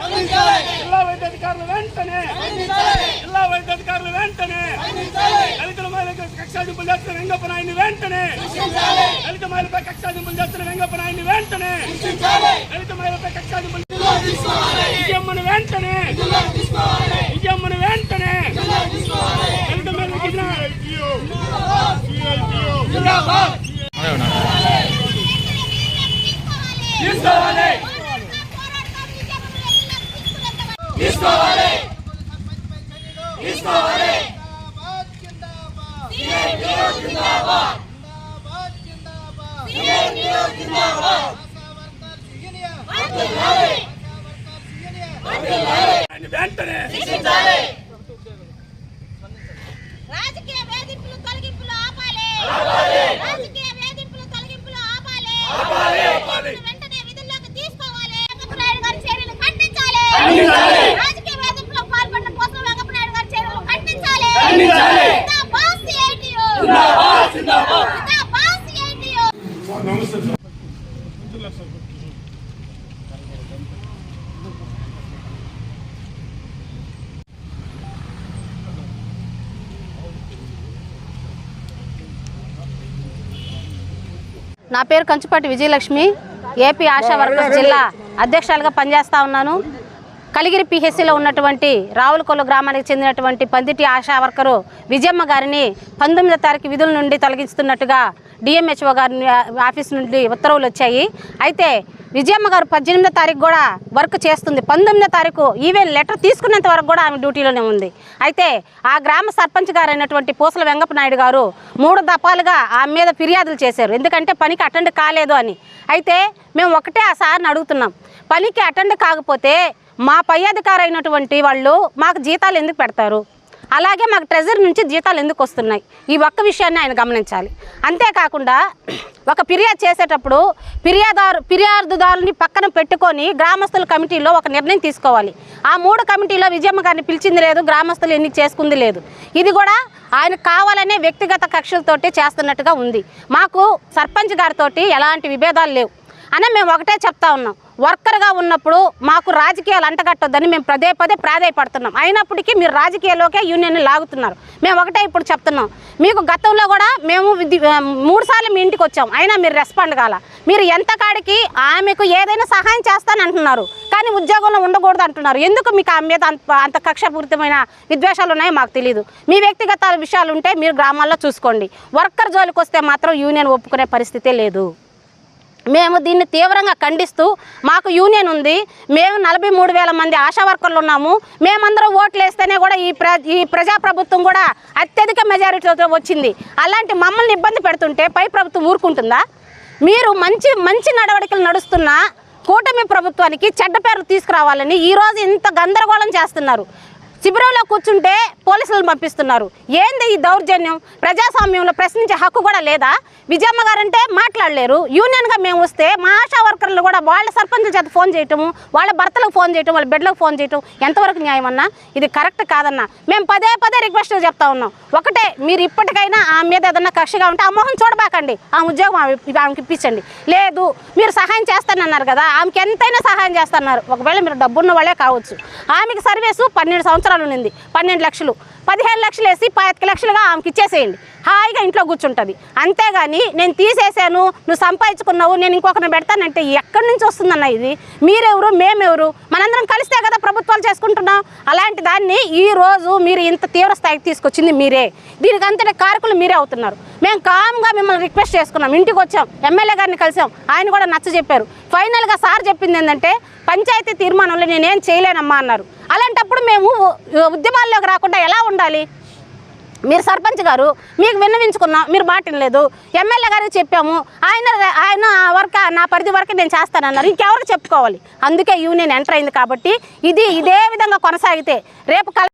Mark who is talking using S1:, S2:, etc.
S1: జిల్లా వైద్య అధికారులు వెంటనే జిల్లా వైద్య అధికారులు వెంటనే దళితుల మహిళలకు కక్షాదింపులు చేస్తున్న వెంగప్ప నాయుడిని వెంటనే దళిత మహిళపై కక్షాదింపులు చేస్తున్న వెంగప్ప నాయుడిని వెంటనే దళిత మహిళపై కక్షాదింపులు విజయమ్మను వెంటనే విజయమ్మను వెంటనే దళిత మహిళలకు తీసుకోవాలి. తీసుకోవాలి. వెంటనే
S2: రాజకీయ వేధింపులు తొలగింపులు ఆపాలి. రాజకీయ వేధింపులు తొలగింపులు ఆపాలి.
S1: ఆపాలి, ఆపాలి.
S3: నా పేరు కంచుపాటి విజయలక్ష్మి ఏపీ ఆశా వర్కర్స్ జిల్లా అధ్యక్షురాలుగా పనిచేస్తా ఉన్నాను. కలిగిరి పిహెచ్సిలో ఉన్నటువంటి రావులకొల్లు గ్రామానికి చెందినటువంటి పందిటి ఆశా వర్కరు విజయమ్మ గారిని పంతొమ్మిదో తారీఖు విధుల నుండి తొలగిస్తున్నట్టుగా డిఎంహెచ్ఓ గారి ఆఫీస్ నుండి ఉత్తర్వులు వచ్చాయి. అయితే విజయమ్మ గారు పద్దెనిమిదో తారీఖు కూడా వర్క్ చేస్తుంది. పంతొమ్మిదో తారీఖు ఈవెన్ లెటర్ తీసుకునేంత వరకు కూడా ఆమె డ్యూటీలోనే ఉంది. అయితే ఆ గ్రామ సర్పంచ్ గారు అయినటువంటి పూసల వెంగప్ప నాయుడు గారు మూడు దఫాలుగా ఆమె మీద ఫిర్యాదులు చేశారు. ఎందుకంటే పనికి అటెండ్ కాలేదు అని. అయితే మేము ఒకటే ఆ సార్ని అడుగుతున్నాం. పనికి అటెండ్ కాకపోతే మా పై అధికారి అయినటువంటి వాళ్ళు మాకు జీతాలు ఎందుకు పెడతారు? అలాగే మాకు ట్రెజరీ నుంచి జీతాలు ఎందుకు వస్తున్నాయి? ఈ ఒక్క విషయాన్ని ఆయన గమనించాలి. అంతేకాకుండా ఒక ఫిర్యాదు చేసేటప్పుడు ఫిర్యాదారు ఫిర్యాదుదారుని పక్కన పెట్టుకొని గ్రామస్తుల కమిటీలో ఒక నిర్ణయం తీసుకోవాలి. ఆ మూడు కమిటీలో విజయమ్మ గారిని పిలిచింది లేదు గ్రామస్తులు ఎన్ని చేసుకుంది లేదు. ఇది కూడా ఆయన కావాలనే వ్యక్తిగత కక్షలతోటి చేస్తున్నట్టుగా ఉంది. మాకు సర్పంచ్ గారితోటి ఎలాంటి విభేదాలు లేవు. అని మేము ఒకటే చెప్తా ఉన్నాం. వర్కర్గా ఉన్నప్పుడు మాకు రాజకీయాలు అంటగట్టొద్దని మేము పదే పదే ప్రాధాయపడుతున్నాం. అయినప్పటికీ మీరు రాజకీయాల్లోకే యూనియన్ని లాగుతున్నారు. మేము ఒకటే ఇప్పుడు చెప్తున్నాం. మీకు గతంలో కూడా మేము మూడుసార్లు మూడు సార్లు మీ ఇంటికి వచ్చాం. అయినా మీరు రెస్పాండ్ కాల. మీరు ఎంత కాడికి ఆమెకు ఏదైనా సహాయం చేస్తాను అంటున్నారు. కానీ ఉద్యోగంలో ఉండకూడదు అంటున్నారు. ఎందుకు మీకు ఆమె మీద అంత అంత కక్షపూరితమైన విద్వేషాలు ఉన్నాయో మాకు తెలియదు మీ వ్యక్తిగత విషయాలు ఉంటే మీరు గ్రామాల్లో చూసుకోండి. వర్కర్ జోలికి వస్తే మాత్రం యూనియన్ ఒప్పుకునే పరిస్థితే లేదు. మేము దీన్ని తీవ్రంగా ఖండిస్తూ మాకు యూనియన్ ఉంది. మేము నలభై మూడు వేల మంది ఆశా వర్కర్లు ఉన్నాము. మేమందరం ఓట్లు వేస్తేనే కూడా ఈ ప్ర ఈ ప్రజాప్రభుత్వం కూడా అత్యధిక మెజారిటీతో వచ్చింది. అలాంటి మమ్మల్ని ఇబ్బంది పెడుతుంటే పై ప్రభుత్వం ఊరుకుంటుందా? మీరు మంచి మంచి నడవడికలు నడుస్తున్న కూటమి ప్రభుత్వానికి చెడ్డ పేర్లు తీసుకురావాలని ఈరోజు ఇంత గందరగోళం చేస్తున్నారు. శిబిరంలో కూర్చుంటే పోలీసులను పంపిస్తున్నారు. ఏంది ఈ దౌర్జన్యం? ప్రజాస్వామ్యంలో ప్రశ్నించే హక్కు కూడా లేదా? విజయమ్మ గారంటే మాట్లాడలేరు. యూనియన్గా మేము వస్తే మా ఆశా వర్కర్లు కూడా వాళ్ళ సర్పంచుల చేత ఫోన్ చేయటము వాళ్ళ భర్తలకు ఫోన్ చేయటం వాళ్ళ బిడ్డలకు ఫోన్ చేయటం ఎంతవరకు న్యాయం అన్నా ఇది కరెక్ట్ కాదన్నా. మేము పదే పదే రిక్వెస్ట్ చెప్తా ఉన్నాం. ఒకటే మీరు ఇప్పటికైనా ఆమె మీద ఏదన్నా కక్షగా ఉంటే ఆ మొహం చూడబాకండి. ఆ ఉద్యోగం ఆమె- ఆమెకి ఇప్పించండి. లేదు మీరు సహాయం చేస్తానన్నారు కదా ఆమెకి ఎంతైనా సహాయం చేస్తున్నారు. ఒకవేళ మీరు డబ్బున్న వాళ్ళే కావచ్చు. ఆమెకి సర్వీసు పన్నెండు సంవత్సరాలు ఉన్నింది. పన్నెండు లక్షలు. పదిహేను లక్షలు వేసి పాతిక లక్షలుగా ఆమెకి ఇచ్చేసేయండి. హాయిగా ఇంట్లో కూర్చుంటుంది. అంతేగాని నేను తీసేసాను నువ్వు సంపాదించుకున్నావు నేను ఇంకొకరిని పెడతానంటే ఎక్కడి నుంచి వస్తుందన్న ఇది? మీరెవరు? మేమెవరు? మనందరం కలిస్తే కదా ప్రభుత్వాలు చేసుకుంటున్నాం. అలాంటి దాన్ని ఈ రోజు మీరు ఇంత తీవ్ర స్థాయికి తీసుకొచ్చింది మీరే. దీనికి అంతటి కారకులు మీరే అవుతున్నారు. మేము కామ్గా మిమ్మల్ని రిక్వెస్ట్ చేసుకున్నాం. ఇంటికి వచ్చాం. ఎమ్మెల్యే గారిని కలిసాం. ఆయన కూడా నచ్చ చెప్పారు. ఫైనల్గా సార్ చెప్పింది ఏంటంటే పంచాయతీ తీర్మానంలో నేనేం చేయలేనమ్మా అన్నారు. అలాంటప్పుడు మేము ఉద్యమాల్లోకి రాకుండా ఎలా ఉండాలి? మీరు సర్పంచ్ గారు మీకు విన్నవించుకున్నాం మీరు మాటినలేదు. ఎమ్మెల్యే గారికి చెప్పాము ఆయన ఆయన వర్క్ నా పరిధి వరకు నేను చేస్తానన్నారు. ఇంకెవరు చెప్పుకోవాలి? అందుకే యూనియన్ ఎంటర్ అయింది కాబట్టి ఇది ఇదే విధంగా కొనసాగితే రేపు